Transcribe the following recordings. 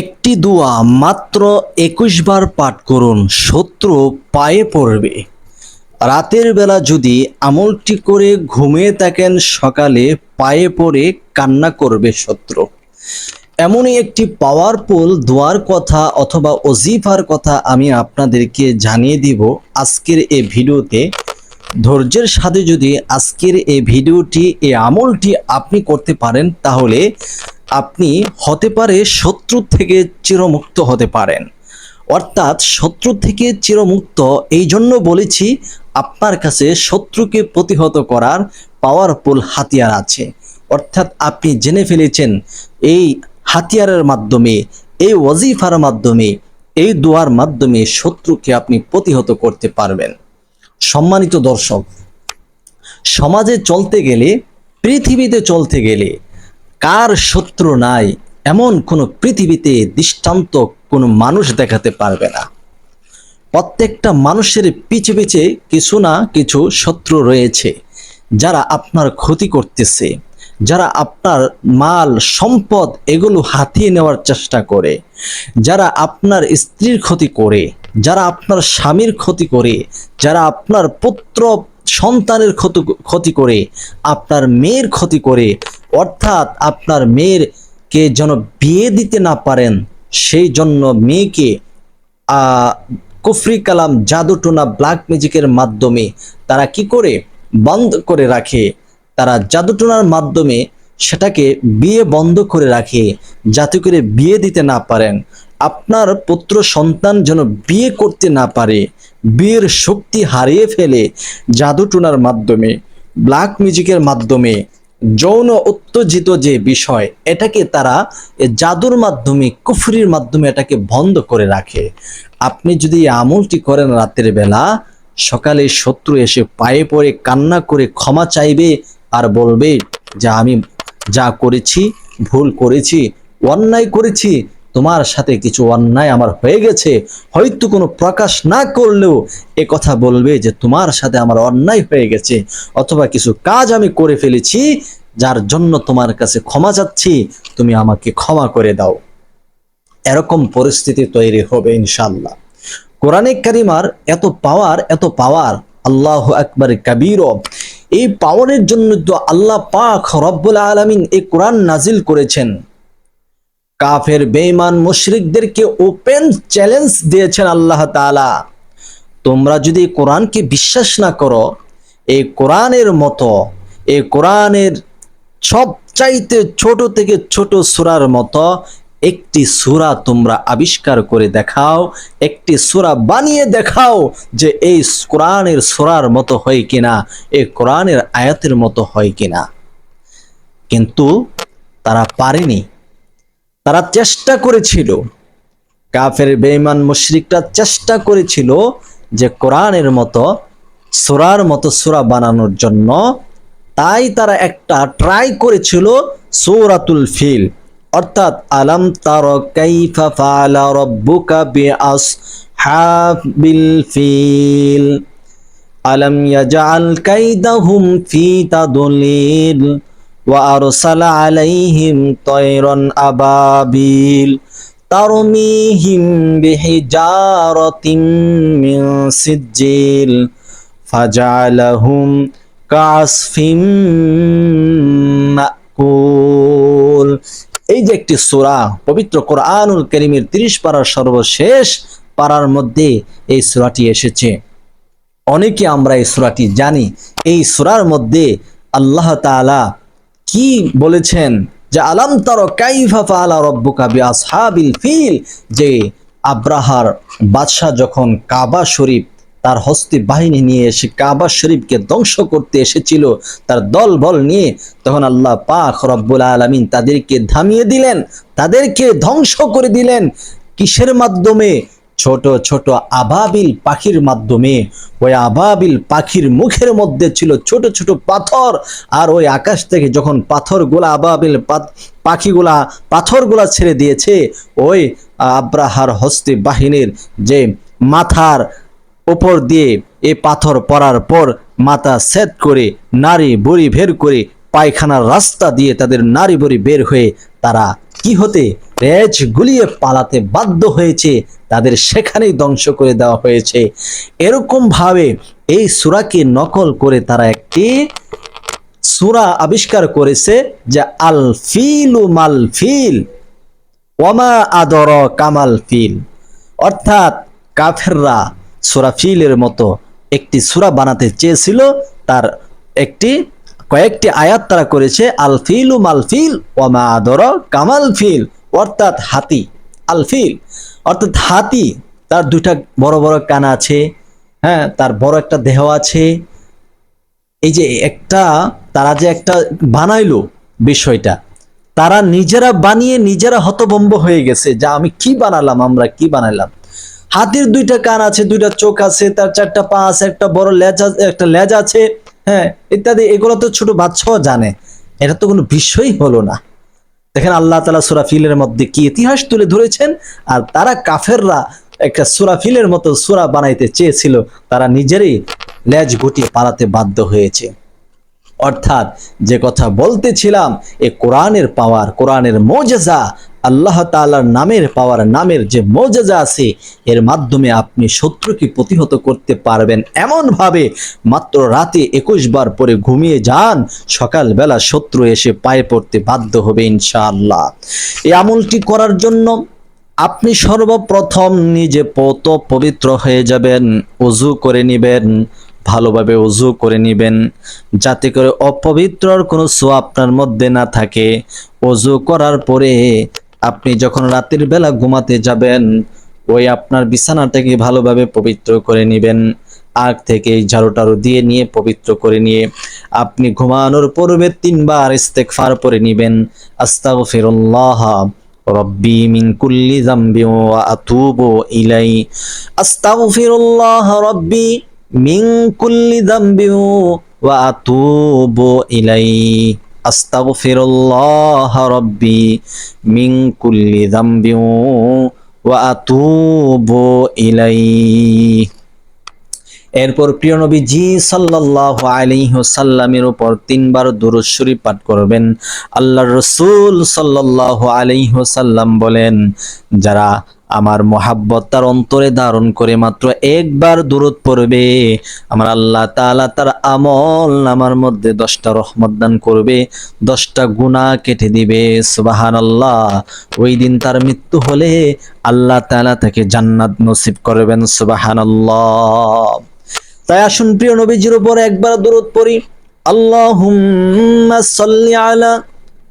একটি দোয়া মাত্র একুশ বার পাঠ করুন, শত্রু পায়ে পড়বে। রাতের বেলা যদি আমলটি করে ঘুমিয়ে থাকেন, সকালে পায়ে পড়ে কান্না করবে শত্রু। এমনই একটি পাওয়ারফুল দোয়ার কথা অথবা অজিফার কথা আমি আপনাদেরকে জানিয়ে দিব আজকের এই ভিডিওতে। ধৈর্যের সাথে যদি আজকের এই ভিডিওটি এই আমলটি আপনি করতে পারেন, তাহলে আপনি হতে পারে শত্রু থেকে চিরমুক্ত হতে পারেন। অর্থাৎ শত্রু থেকে চিরমুক্ত, এই জন্য বলেছি আপনার কাছে শত্রুকে প্রতিহত করার পাওয়ারফুল হাতিয়ার আছে। অর্থাৎ আপনি জেনে ফেলেছেন এই হাতিয়ারের মাধ্যমে, এই ওয়াজিফার মাধ্যমে, এই দোয়ার মাধ্যমে শত্রুকে আপনি প্রতিহত করতে পারবেন। সম্মানিত দর্শক, সমাজে চলতে গেলে, পৃথিবীতে চলতে গেলে কার শত্রু নাই, এমন কোনো পৃথিবীতে দৃষ্টান্ত কোনো মানুষ দেখাতে পারবে না। প্রত্যেকটা মানুষের পিছে পিছে কিছু না কিছু শত্রু রয়েছে, যারা আপনার ক্ষতি করতেছে, যারা আপনার মাল, সম্পদ এগুলো হাতিয়ে নেওয়ার চেষ্টা করে, যারা আপনার স্ত্রীর ক্ষতি করে, যারা আপনার স্বামীর ক্ষতি করে, যারা আপনার পুত্র সন্তানের ক্ষতি ক্ষতি করে, আপনার মেয়ের ক্ষতি করে অর্থাৎ আপনার মেয়ের কে যেন বিয়ে দিতে না পারেন, সেই জন্য মেয়েকে কুফরি কালাম, জাদুটোনা ব্ল্যাক ম্যাজিকের মাধ্যমে তারা কি করে? বন্ধ করে রাখে। তারা জাদুটোনার মাধ্যমে সেটাকে বিয়ে বন্ধ করে রাখে, যাতে করে বিয়ে দিতে না পারেন। আপনার পুত্র সন্তান যেন বিয়ে করতে না পারে, বিয়ের শক্তি হারিয়ে ফেলে জাদুটোনার মাধ্যমে ব্ল্যাক মিউজিকের মাধ্যমে। যৌন উত্তেজিত যে বিষয়, এটাকে তারা জাদুর মাধ্যমে, কুফরির মাধ্যমে এটাকে বন্ধ করে রাখে। আপনি যদি আমলটি করেন রাতের বেলা, সকালে শত্রু এসে পায়ে পড়ে কান্না করে ক্ষমা চাইবে আর বলবে যে আমি যা করেছি, ভুল করেছি, অন্যায় করেছি তোমার সাথে কিছু অন্যায় আমার হয়ে গেছে, হয়তো কোনো প্রকাশ না করলেও এ কথা বলবে যে তোমার সাথে আমার অন্যায় হয়ে গেছে, অথবা কিছু কাজ আমি করে ফেলেছি, যার জন্য তোমার কাছে ক্ষমা চাচ্ছি, তুমি আমাকে ক্ষমা করে দাও। এরকম পরিস্থিতি তৈরি হবে ইনশাল্লাহ কোরআনে কারিমার এত পাওয়ার এত পাওয়ার, আল্লাহ আকবর কাবির। এই পাওয়ারের জন্য তো আল্লাহ পাক রব্বুল আলামিন এই কোরআন নাজিল করেছেন। কাফের বেঈমান মুশরিকদেরকে ওপেন চ্যালেঞ্জ দিয়েছেন আল্লাহ তাআলা। তোমরা যদি কোরআনকে বিশ্বাস না করো, এই কোরআনের মতো, এই কোরআনের সবচাইতে ছোট থেকে ছোট সূরার মতো একটি সূরা তোমরা আবিষ্কার করে দেখাও, একটি সূরা বানিয়ে দেখাও যে এই কোরআনের সূরার মতো হয় কিনা, এই কোরআনের আয়াতের মতো হয় কিনা। কিন্তু তারা পারেনি। তারা চেষ্টা করেছিল, কাফের, বেঈমান, মুশরিকরা চেষ্টা করেছিল যে কোরআনের মতো, সূরার মতো সূরা বানানোর জন্য। তাই তারা একটা ট্রাই করেছিল সূরাতুল ফিল। অর্থাৎ, আলাম তার কাইফা ফাআলা রাব্বুকা বিআসহাবিল ফিল। আলম ইয়াজআল কাইদাহুম ফি তাদলিল। وأرسل عليهم طيرا أبابيل ترميهم بحجارة من سجيل فجعلهم كعصف মাকুল এই যে একটি সূরা পবিত্র কোরআনুল করিমের 30 পারার সর্বশেষ পারার মধ্যে এই সূরাটি এসেছে অনেকে আমরা এই সূরাটি জানি এই সূরার মধ্যে আল্লাহ তাআলা কি বলেছেন? যে আলাম তার কাইফা ফাআলা রব্বুকা বিআসহাবিল ফিল, যে আব্রাহার বাদশাহ যখন কাবা শরীফ, তার হস্তি বাহিনী নিয়ে এসে কাবা শরীফকে ধ্বংস করতে এসেছিল, তার দল বল নিয়ে, তখন আল্লাহ পাক রব্বুল আলামিন তাদেরকে থামিয়ে দিলেন, তাদেরকে ধ্বংস করে দিলেন। কিসের মাধ্যমে ছোট ছোট আবাবিল পাখির মাধ্যমে, ওই আবাবিল পাখির মুখের মধ্যে ছিল ছোট ছোট পাথর। আর ওই আকাশ থেকে যখন পাথরগুলা, আবাবিল পাখিগুলা পাথরগুলা ছেড়ে দিয়েছে, ওই আব্রাহার হস্তি বাহিনীর যে মাথার উপর দিয়ে এ পাথর পড়ার পর মাথা সেট করে নারী বড়ি বের করে পায়খানার রাস্তা দিয়ে তাদের নারী বড়ি বের হয়ে তারা কি হতে রেজ গুলিয়ে পালাতে বাধ্য হয়েছে, তাদের সেখানেই ধ্বংস করে দেওয়া হয়েছে। এরকম ভাবে এই সুরাকে নকল করে তারা একটি সুরা আবিষ্কার করেছে যে আল ফিলু মাল ফিল ওয়ামা আদর কামাল ফিল অর্থাৎ কাফেররা সুরা ফিলের মতো একটি সুরা বানাতে চেয়েছিল, তার একটি কয়েকটি আয়াত তারা করেছে আল ফিলু মাল ফিল ওয়ামা আদর কামাল ফিল, অর্থাৎ হাতি আল ফিল অর্থাৎ হাতি, তার দুইটা বড় বড় কান আছে হ্যাঁ তার বড় একটা দেহ আছে। এই যে একটা, তারা যে একটা বানাইলো বিষয়টা, তারা নিজেরা বানিয়ে নিজেরা হতভম্ব হয়ে গেছে, যা আমি কি বানালাম, আমরা কি বানাইলাম হাতির দুইটা কান আছে, দুইটা চোখ আছে, তার চারটা পা আছে, একটা বড় লেজ আছে, একটা লেজ আছে হ্যাঁ ইত্যাদি, এগুলো তো ছোট বাচ্চাও জানে। এটা তো কোনো বিষয়ই হলো না। দেখেন আল্লাহ তালা সুরাফিলের মধ্যে কি ইতিহাস তুলে ধরেছেন, আর তারা কাফেররা একটা সুরাফিলের মতো সুরা বানাইতে চেয়েছিল, তারা নিজেরই লেজ গুটিয়ে পালাতে বাধ্য হয়েছে। অর্থাৎ যে কথা বলতেছিলাম, এ কোরআনের পাওয়ার কোরআনের মোজেজা আল্লাহ তাআলার নামের পাওয়ার নামের যে মোজেজা আছে, এর মাধ্যমে আপনি শত্রুকে প্রতিহত করতে পারবেন। এমন ভাবে মাত্র রাতে একুশ বার পরে ঘুমিয়ে যান, সকালবেলা শত্রু এসে পায়ে পড়তে বাধ্য হবে ইনশাআল্লাহ। এই আমলটি করার জন্য আপনি সর্বপ্রথম নিজে পত পবিত্র হয়ে যাবেন অজু করে নিবেন, ভালোভাবে অজু করে নিবেন, যাতে করে অপবিত্রর কোনো সোয়া আপনার মধ্যে না থাকে। অজু করার পরে আপনি যখন রাতের বেলা ঘুমাতে যাবেন, ওই আপনার বিছানাটাকে ভালোভাবে পবিত্র করে নেবেন। আগ থেকে ঝাড়ু টাড়ু দিয়ে নিয়ে পবিত্র করে নিয়ে আপনি ঘুমানোর পূর্বে তিনবার ইস্তেকফার পরে নিবেন। আস্তাগফিরুল্লাহ রব্বি মিন কুল্লি যামবি ওয়া আতুবু ইলাই। আস্তাগফিরুল্লাহ রব্বি মিন কুল্লি যামবি ওয়া আতুবু ইলাই। আস্তাগফিরুল্লাহ রব্বি মিন কুল্লি যামবি ওয়া আতুবু ইলাই এরপর প্রিয় নবী জি সাল্লাল্লাহু আলাইহি সাল্লামের উপর তিনবার দুরূদ শরীফ পাঠ করবেন। আল্লাহ রাসূল সাল্লাল্লাহু আলাইহি সাল্লাম বলেন, যারা আমার মোহাব্বত তার অন্তরে ধারণ করে মাত্র একবার দূরত পড়বে। আমার আল্লাহ তাআলা তার আমল আমার মধ্যে দশটা রহমত দান করবে, দশটা গুনাহ কেটে দিবে সুবাহান আল্লাহ ওই দিন তার মৃত্যু হলে আল্লাহ তাআলা তাকে জান্নাত নসিব করবেন সুবাহান আল্লাহ তাই আসুন প্রিয় নবীজির উপর একবার দূরত পড়ি। আল্লাহুম্মা সাল্লি আলা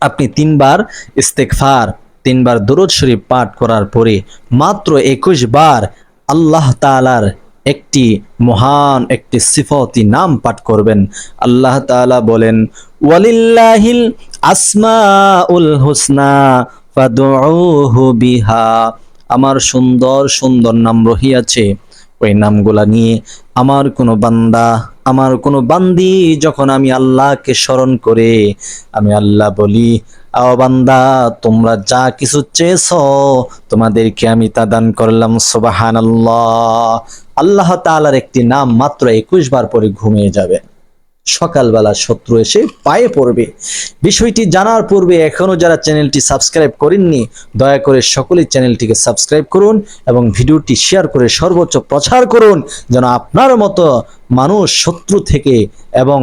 আপনি তিনবার ইস্তেকফার তিনবার দরুদ শরীফ পাঠ করার পরে মাত্র একুশ বার আল্লাহ তাআলার একটি মহান একটি সিফতি নাম পাঠ করবেন। আল্লাহ তাআলা বলেন, ওয়ালিল্লাহিল আসমাউল হুসনা ফাদউহু বিহা। আমার সুন্দর সুন্দর নাম রহিয়াছে। ওই নামগুলা নিয়ে আমার কোনো বান্দা, আমার কোনো বান্দি যখন আমি আল্লাহকে স্মরণ করে, আমি আল্লাহ বলি বান্দা, তোমরা যা কিছু চেয়েছ, তোমাদেরকে আমি তা দান করলাম সুবাহান আল্লাহ আল্লাহ তালার একটি নাম মাত্র একুশ বার পরে ঘুমিয়ে যাবে। সকালবেলা শত্রু এসে পায়ে পড়বে। বিষয়টি জানার পূর্বে এখনও যারা চ্যানেলটি সাবস্ক্রাইব করেননি, দয়া করে সকলেই চ্যানেলটিকে সাবস্ক্রাইব করুন এবং ভিডিওটি শেয়ার করে সর্বোচ্চ প্রচার করুন যেন আপনার মতো মানুষ শত্রু থেকে এবং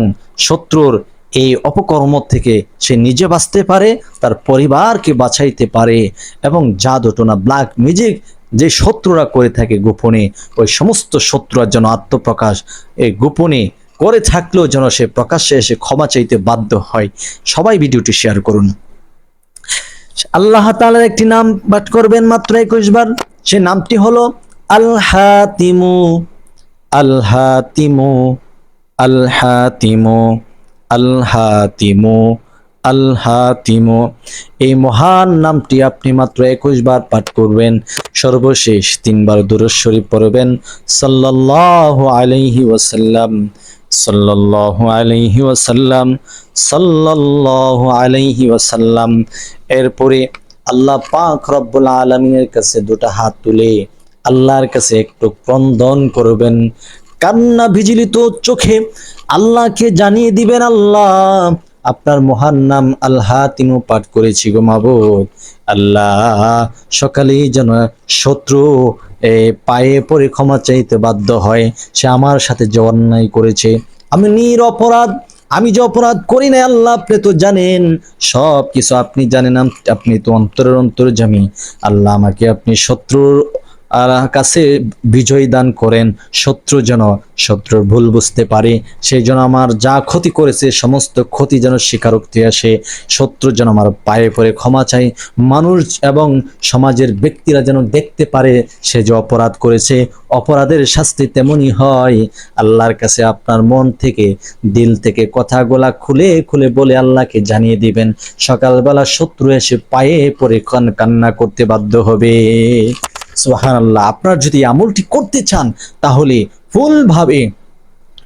শত্রুর এই অপকর্ম থেকে সে নিজে বাঁচতে পারে, তার পরিবারকে বাঁচাইতে পারে এবং যা জাদুটোনা ব্ল্যাক মিউজিক যে শত্রুরা করে থাকে গোপনে, ওই সমস্ত শত্রুর যেন আত্মপ্রকাশ, এই গোপনে করে থাকলেও যেন সে প্রকাশ্যে এসে ক্ষমা চাইতে বাধ্য হয়। সবাই ভিডিওটি শেয়ার করুন। আল্লাহ তাআলার একটি নাম পাঠ করবেন মাত্র একুশ বার। সে নামটি হলো আল হাতিমু আল হাতিমু আল হাতিমু আল হাতিমু আল হাতিমু এই মহান নামটি আপনি মাত্র একুশ বার পাঠ করবেন। সর্বশেষ তিনবার দুরুদ শরীফ পড়বেন। সাল্লাল্লাহু আলাইহি ওয়াসাল্লাম। সাল্লাল্লাহু আলাইহি ওয়াসাল্লাম, সাল্লাল্লাহু আলাইহি ওয়াসাল্লাম। এরপরে আল্লাহ পাক রব্বুল আলমিনের কাছে দুটা হাত তুলে আল্লাহর কাছে একটু ক্রন্দন করবেন। কান্না ভিজিলিত চোখে আল্লাহকে জানিয়ে দিবেন, আল্লাহ আপনার মহান নাম আল্লাহ তিনও পাঠ করেছি গো মাবুদ। আল্লাহ সকালেই যেন শত্রু, এ পায়ে পড়ে ক্ষমা চাইতে বাধ্য হয়, সে আমার সাথে যে করেছে। আমি নির অপরাধ, আমি যে অপরাধ করি না আল্লাহ আপনি তো জানেন। সব কিছু আপনি জানেন, আপনি তো অন্তরের অন্তর জামি আল্লাহ আমাকে আপনি শত্রুর কাছে বিজয় দান করেন, শত্রু যেন শত্রুর ভুল বুঝতে পারে। সেই জন্য আমার যা ক্ষতি করেছে, সমস্ত ক্ষতি যেন স্বীকারোক্তি আসে। শত্রু যেন আমার পায়ে পড়ে ক্ষমা চাই মানুষ এবং সমাজের ব্যক্তিরা যেন দেখতে পারে সে যে অপরাধ করেছে। অপরাধের শাস্তি তেমনই হয়। আল্লাহর কাছে আপনার মন থেকে, দিল থেকে কথাগুলা খুলে খুলে বলে আল্লাহকে জানিয়ে দিবেন। সকালবেলা শত্রু এসে পায়ে পড়ে কান- কান্না করতে বাধ্য হবে। সুবহানাল্লাহ। আপনার যদি আমলটি করতে চান, তাহলে ফুলভাবে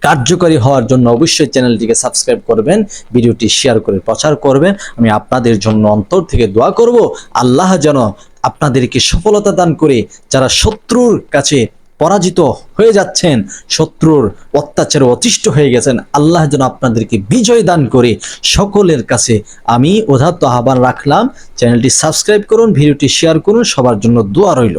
কার্যকরী হওয়ার জন্য অবশ্যই চ্যানেলটিকে সাবস্ক্রাইব করবেন, ভিডিওটি শেয়ার করে প্রচার করবেন। আমি আপনাদের জন্য অন্তর থেকে দোয়া করব, আল্লাহ যেন আপনাদেরকে সফলতা দান করে যারা শত্রুর কাছে পরাজিত হয়ে যাচ্ছেন, শত্রুর অত্যাচারে অতিষ্ঠ হয়ে গেছেন, আল্লাহ যেন আপনাদেরকে বিজয় দান করে সকলের কাছে আমি ওধাত্ত আহ্বান রাখলাম। চ্যানেলটি সাবস্ক্রাইব করুন, ভিডিওটি শেয়ার করুন, সবার জন্য দোয়া রইল।